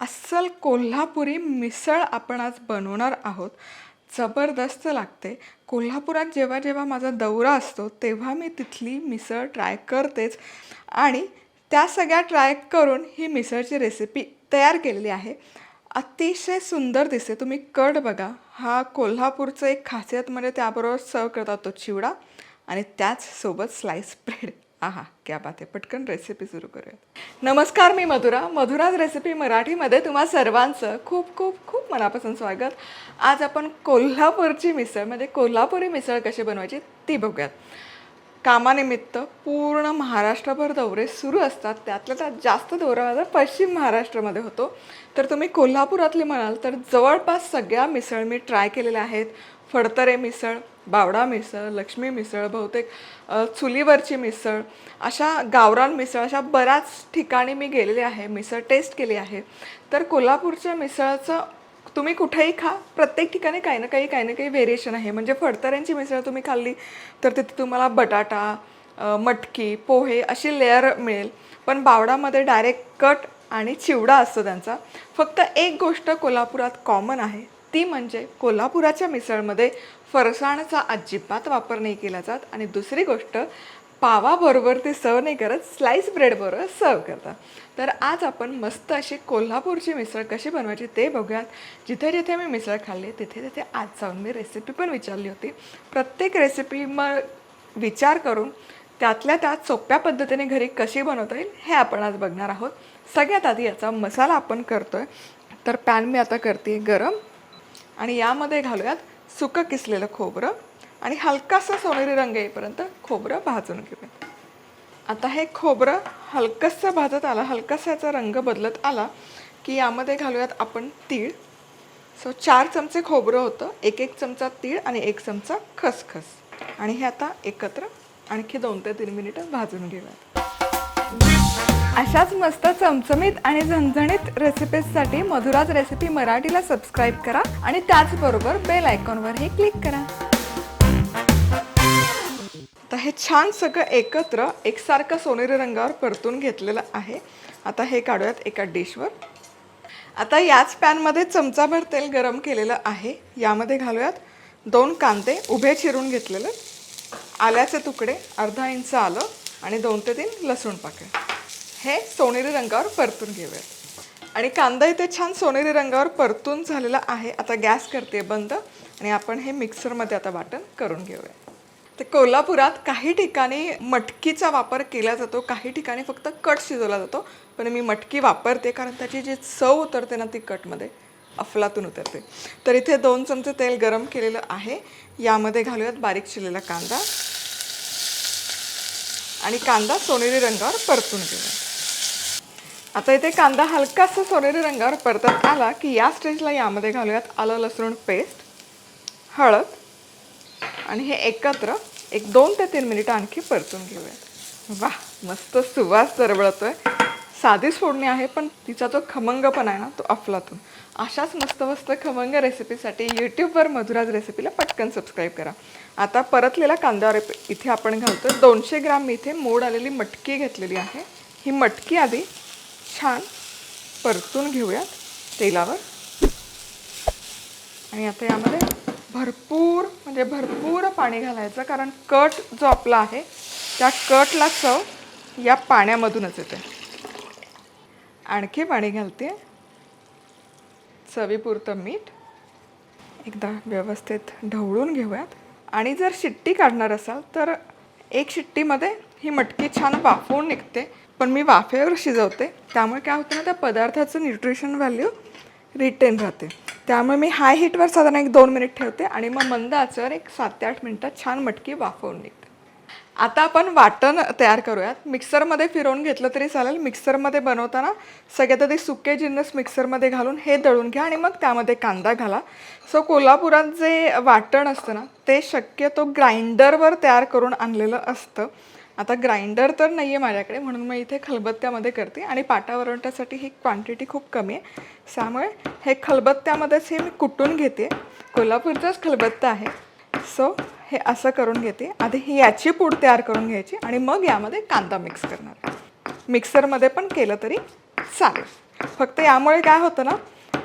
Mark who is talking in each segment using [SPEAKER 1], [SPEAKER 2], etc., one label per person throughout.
[SPEAKER 1] अस्सल कोल्हापुरी मिसळ आपण आज बनवणार आहोत. जबरदस्त लागते. कोल्हापुरात जेव्हा जेव्हा माझा दौरा असतो तेव्हा मी तिथली मिसळ ट्राय करतेच. आणि त्या सगळ्या ट्राय करून ही मिसळची रेसिपी तयार केलेली आहे. अतिशय सुंदर दिसते. तुम्ही कट बघा. हा कोल्हापूरचं एक खासियत म्हणजे त्याबरोबर सर्व करतात तो चिवडा. आणि त्याचसोबत स्लाईस ब्रेड आहा क्या बात आहे पटकन रेसिपी सुरू करूयात. नमस्कार मी मधुरा. मधुराज रेसिपी मराठीमध्ये तुम्हा सर्वांचं खूप खूप खूप मनापासून स्वागत. आज आपण कोल्हापूरची मिसळ म्हणजे कोल्हापुरी मिसळ कशी बनवायची ती बघूयात. कामानिमित्त पूर्ण महाराष्ट्रभर दौरे सुरू असतात. त्यातल्या त्यात जास्त दौरा माझा पश्चिम महाराष्ट्रामध्ये होतो. तर तुम्ही कोल्हापुरातले म्हणाल तर जवळपास सगळ्या मिसळ मी ट्राय केलेल्या आहेत. फडतरे मिसळ बावडा मिसळ लक्ष्मी मिसळ बहुतेक चुलीवरची मिसळ अशा गावरान मिसळ अशा बऱ्याच ठिकाणी मी गेलेले आहे मिसळ टेस्ट केली आहे. तर कोल्हापूरच्या मिसळचं तुम्ही कुठेही खा प्रत्येक ठिकाणी काही ना काही काही ना काही व्हेरिएशन आहे. म्हणजे फडतऱ्यांची मिसळ तुम्ही खाल्ली तर तिथे तुम्हाला बटाटा मटकी पोहे अशी लेअर मिळेल. पण बावडामध्ये डायरेक्ट कट आणि चिवडा असतो त्यांचा. फक्त एक गोष्ट कोल्हापुरात कॉमन आहे. ती म्हणजे कोल्हापुराच्या मिसळमध्ये फरसाणचा अजिबात वापर नाही केला जात आणि दुसरी गोष्ट पावाबरोबर ते सर्व नाही करत स्लाईस ब्रेडबरोबर सर्व करतात. तर आज आपण मस्त अशी कोल्हापूरची मिसळ कशी बनवायची ते बघूयात. जिथे जिथे मी मिसळ खाल्ली तिथे तिथे आज जाऊन मी रेसिपी पण विचारली होती. प्रत्येक रेसिपी मग विचार करून त्यातल्या त्यात सोप्या पद्धतीने घरी कशी बनवता येईल हे आपण आज बघणार आहोत. सगळ्यात आधी याचा मसाला आपण करतो आहे तर पॅन मी आता करते गरम. आणि यामध्ये घालूयात सुकं किसलेलं खोबरं आणि हलकासा सोनेरी रंग येईपर्यंत खोबरं भाजून घेऊयात. आता हे खोबरं हलकंसं भाजत आलं हलकासा याचा रंग बदलत आला की यामध्ये घालूयात आपण तीळ. सो चार चमचे खोबरं होतं एक एक चमचा तीळ आणि एक चमचा खसखस. आणि हे आता एकत्र आणखी दोन ते तीन मिनिटं भाजून घेऊयात. अशाच मस्त चमचमीत आणि झणझणीत रेसिपीजसाठी मधुराज रेसिपी मराठीला सबस्क्राईब करा आणि त्याचबरोबर बेल आयकॉनवरही क्लिक करा. तर हे छान सगळं एकत्र एकसारखं सोनेरी रंगावर परतून घेतलेलं आहे. आता हे काढूयात एका डिशवर. आता याच पॅनमध्ये चमचाभर तेल गरम केलेलं आहे. यामध्ये घालूयात दोन कांदे उभे चिरून घेतलेले. आल्याचे तुकडे अर्धा इंच आलं आणि दोन ते तीन लसूण पाकळ्या. हे सोनेरी रंगावर परतून घेऊयात. आणि कांदा इथे छान सोनेरी रंगावर परतून झालेला आहे. आता गॅस करते बंद. आणि आपण हे मिक्सरमध्ये आता वाटण करून घेऊया तर कोल्हापुरात काही ठिकाणी मटकीचा वापर केला जातो. काही ठिकाणी फक्त कट शिजवला जातो. पण मी मटकी वापरते कारण त्याची जी चव उतरते ना ती कटमध्ये अफलातून उतरते. तर इथे दोन चमचे तेल गरम केलेलं आहे. यामध्ये घालूयात बारीक चिरलेला कांदा. आणि कांदा सोनेरी रंगावर परतून घेऊया आता इथे कांदा हलकासा सोनेरी रंगावर परतत आला की या स्टेजला यामध्ये घालूयात आलं लसूण पेस्ट हळद. आणि हे एकत्र एक दोन ते तीन मिनिटं आणखी परतून घेऊयात. वा मस्त सुवास दरवळतोय. साधीच फोडणी आहे पण तिचा जो खमंगपणा आहे ना तो अफलातून. अशाच मस्त मस्त खमंग रेसिपीसाठी यूट्यूबवर मधुराज रेसिपीला पटकन सबस्क्राईब करा. आता परतलेला कांद्यावर इथे आपण घालतो दोनशे ग्राम मी इथे मोड आलेली मटकी घेतलेली आहे. ही मटकी आधी छान परतून घेऊयात तेलावर. आणि आता यामध्ये भरपूर म्हणजे भरपूर पाणी घालायचं कारण कट जो आपला आहे त्या कटला चव या पाण्यामधूनच येते. आणखी पाणी घालते. चवीपुरतं मीठ. एकदा व्यवस्थित ढवळून घेऊयात. आणि जर शिट्टी काढणार असाल तर एक शिट्टीमध्ये ही मटकी छान वाफवून निघते. पण मी वाफेवर शिजवते. त्यामुळे काय होतं ना त्या पदार्थाचं न्यूट्रिशन व्हॅल्यू रिटेन राहते. त्यामुळे मी हाय हीटवर साधारण एक दोन मिनिट ठेवते आणि मग मंद आचेवर एक सात ते आठ मिनटात छान मटकी वाफवून निघते. आता आपण वाटण तयार करूयात. मिक्सरमध्ये फिरवून घेतलं तरी चालेल. मिक्सरमध्ये बनवताना सगळ्यात आधी सुके जिन्नस मिक्सरमध्ये घालून हे दळून घ्या आणि मग त्यामध्ये कांदा घाला. सो कोल्हापुरात जे वाटण असतं ना ते शक्यतो ग्राइंडरवर तयार करून आणलेलं असतं. आता ग्राइंडर तर नाही आहे माझ्याकडे म्हणून मी इथे खलबत्त्यामध्ये करते. आणि पाटावरवंटासाठी ही क्वांटिटी खूप कमी आहे. त्यामुळे हे खलबत्त्यामध्येच हे मी कुटून घेते. कोल्हापूरचाच खलबत्ता आहे. सो हे असं करून घेते. आधी ही याची पूड तयार करून घ्यायची आणि मग यामध्ये कांदा मिक्स करणार मिक्सरमध्ये पण केलं तरी चालेल. फक्त यामुळे काय होतं ना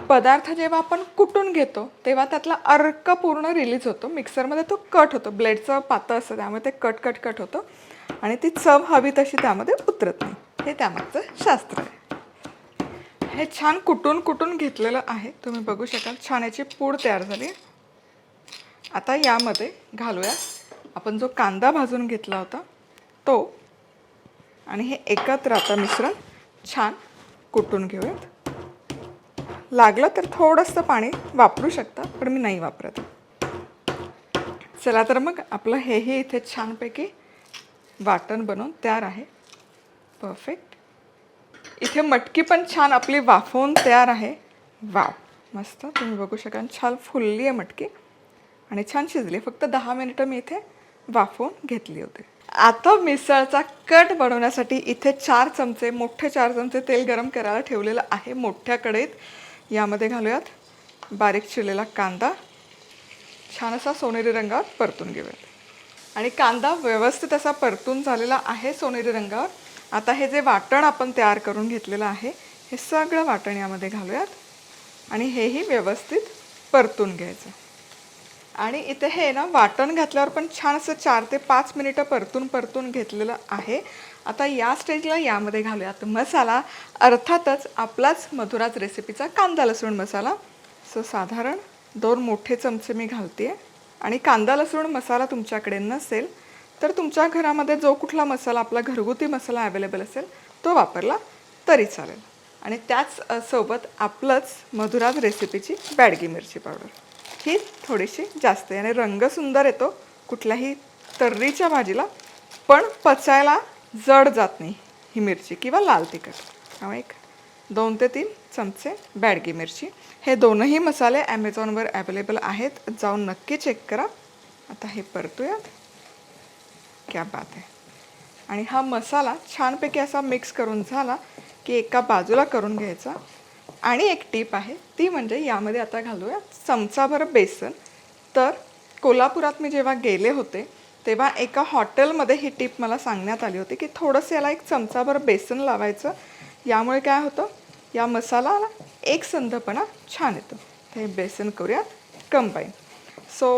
[SPEAKER 1] पदार्थ जेव्हा आपण कुटून घेतो तेव्हा त्यातला अर्क पूर्ण रिलीज होतो. मिक्सरमध्ये तो कट होतो. ब्लेडचं पातळ असतं त्यामुळे ते कट कट कट होतं. आणि ती चव हवी तशी त्यामध्ये उतरत नाही. हे त्यामागचं शास्त्र आहे. हे छान कुटून कुटून घेतलेलं आहे. तुम्ही बघू शकाल. छान याची पूड तयार झाली. आता यामध्ये घालूया आपण जो कांदा भाजून घेतला होता तो आणि हे एकत्र आता मिश्रण छान कुटून घेऊयात. लागलं तर थोडंसं पाणी वापरू शकता पण मी नाही वापरत. चला तर मग आपलं हेही इथे छानपैकी वाटण बनवून तयार आहे. परफेक्ट इथे मटकी पण छान आपली वाफवून तयार आहे. वाव मस्त. तुम्ही बघू शकाल छान फुलली आहे मटकी. आणि छान शिजली. फक्त दहा मिनिटं मी इथे वाफवून घेतली होती. आता मिसळचा कट बनवण्यासाठी इथे चार चमचे मोठे चार चमचे तेल गरम करायला ठेवलेलं आहे मोठ्या कढईत. यामध्ये घालूयात बारीक चिरलेला कांदा. छान असा सोनेरी रंगात परतून घेऊयात. आणि कांदा व्यवस्थित असा परतून झालेला आहे सोनेरी रंगावर. आता हे जे वाटण आपण तयार करून घेतलेलं आहे हे सगळं वाटण यामध्ये घालूयात. आणि हेही व्यवस्थित परतून घ्यायचं. आणि इथे हे ना वाटण घातल्यावर पण छान असं चार ते पाच मिनिटं परतून परतून घेतलेलं आहे. आता या स्टेजला यामध्ये घालूयात मसाला. अर्थातच आपलाच मधुराज रेसिपीचा कांदा लसूण मसाला. सो साधारण दोन मोठे चमचे मी घालते आहे आणि कांदा लसूण मसाला तुमच्याकडे नसेल तर तुमच्या घरामध्ये जो कुठला मसाला आपला घरगुती मसाला अवेलेबल असेल तो वापरला तरी चालेल. आणि त्याच सोबत आपलंच मधुराज रेसिपीची बॅडगी मिरची पावडर ही थोडीशी जास्त आहे आणि रंग सुंदर येतो कुठल्याही तर्रीच्या भाजीला पण पचायला जड जात नाही ही मिरची किंवा लाल तिखट. त्यामुळे एक दोन ते तीन चमचे बॅडगी मिरची. हे दोनही मसाले ॲमेझॉनवर अवेलेबल आहेत. जाऊन नक्की चेक करा. आता हे परतूयात. क्या बात आहे आणि हा मसाला छानपैकी असा मिक्स करून झाला की एका बाजूला करून घ्यायचा. आणि एक टीप आहे ती म्हणजे यामध्ये आता घालूया चमचाभर बेसन. तर कोल्हापुरात मी जेव्हा गेले होते तेव्हा एका हॉटेलमध्ये ही टीप मला सांगण्यात आली होती की थोडंसं याला एक चमचाभर बेसन लावायचं. यामुळे काय होतं? या मसालाला एक संधपणा छान येतो. तर हे बेसन करूयात कंबाईन सो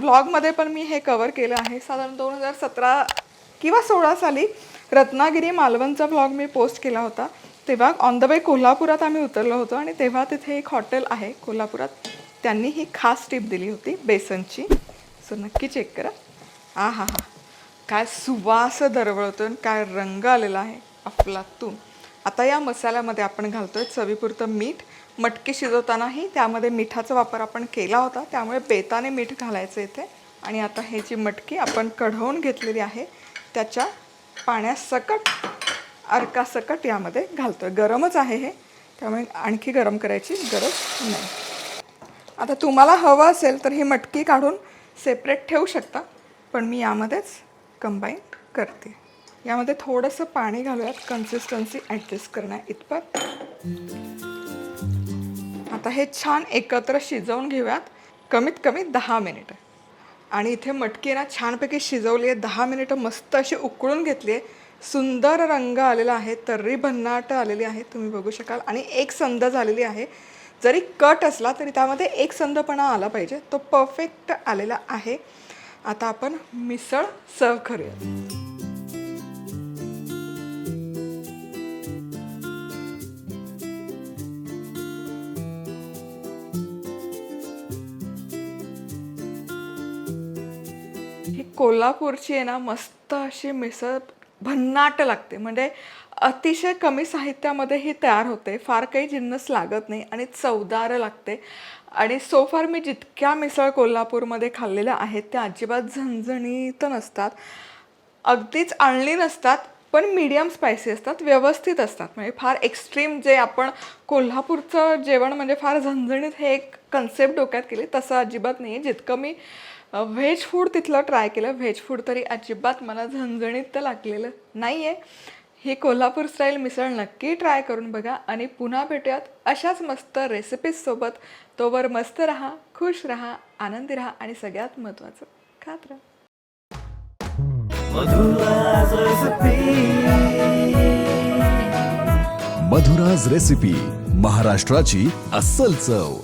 [SPEAKER 1] व्लॉगमध्ये पण मी हे कवर केलं आहे. साधारण दोन हजार सतरा किंवा सोळा साली रत्नागिरी मालवणचा ब्लॉग मी पोस्ट केला होता. तेव्हा ऑन द वे कोल्हापुरात आम्ही उतरलो होतो आणि तेव्हा तिथे एक हॉटेल आहे कोल्हापुरात. त्यांनी ही खास टिप दिली होती बेसनची. सो नक्की चेक करा. आ हा हा काय सुवास दरवळतो आणि काय रंग आलेला आहे. अफलातून. आता या मसाल्यामध्ये आपण घालतोय चवीपुरतं मीठ. मटकी शिजवतानाही त्यामध्ये मिठाचा वापर आपण केला होता त्यामुळे बेताने मीठ घालायचं इथे. आणि आता हे जी मटकी आपण कढवून घेतलेली आहे त्याच्या पाण्यासकट अर्कासकट यामध्ये घालतोय. गरमच आहे हे त्यामुळे आणखी गरम करायची गरज नाही. आता तुम्हाला हवं असेल तर ही मटकी काढून सेपरेट ठेवू शकता पण मी यामध्येच कंबाईन करते. यामध्ये थोडंसं पाणी घालूयात. कन्सिस्टन्सी ॲडजस्ट करण्या इतपत. आता हे छान एकत्र शिजवून घेऊयात. कमीत कमी दहा मिनिटं. आणि इथे मटकी ना छानपैकी शिजवली आहे. दहा मिनिटं मस्त अशी उकळून घेतली आहे. सुंदर रंग आलेला आहे. तर्री भन्नाट आलेली आहे. तुम्ही बघू शकाल. आणि एक संद झालेली आहे. जरी कट असला तरी त्यामध्ये एक संदपणा आला पाहिजे. तो परफेक्ट आलेला आहे. आता आपण मिसळ सर्व करूया कोल्हापूरची आहे ना मस्त अशी मिसळ भन्नाट लागते. म्हणजे अतिशय कमी साहित्यामध्ये ही तयार होते. फार काही जिन्नस लागत नाही आणि चवदार लागते. आणि सो फार मी जितक्या मिसळ कोल्हापूरमध्ये खाल्लेल्या आहेत त्या अजिबात झणझणीत नसतात. अगदीच आणली नसतात पण मीडियम स्पायसी असतात व्यवस्थित असतात. म्हणजे फार एक्स्ट्रीम जे आपण कोल्हापूरचं जेवण म्हणजे फार झणझणीत हे एक कन्सेप्ट डोक्यात केली तसं अजिबात नाही आहे जितकं मी व्हेज फूड तिथलं ट्राय केलं. व्हेज फूड तरी अजिबात मला झणझणीत तर लागलेलं नाही आहे ही कोल्हापूर स्टाईल मिसळ नक्की ट्राय करून बघा आणि पुन्हा भेटूयात अशाच मस्त रेसिपीजसोबत तोवर मस्त राहा खुश राहा आनंदी राहा आणि सगळ्यात महत्त्वाचं खात राहा.
[SPEAKER 2] मधुराज रेसिपी महाराष्ट्राची अस्सल चव.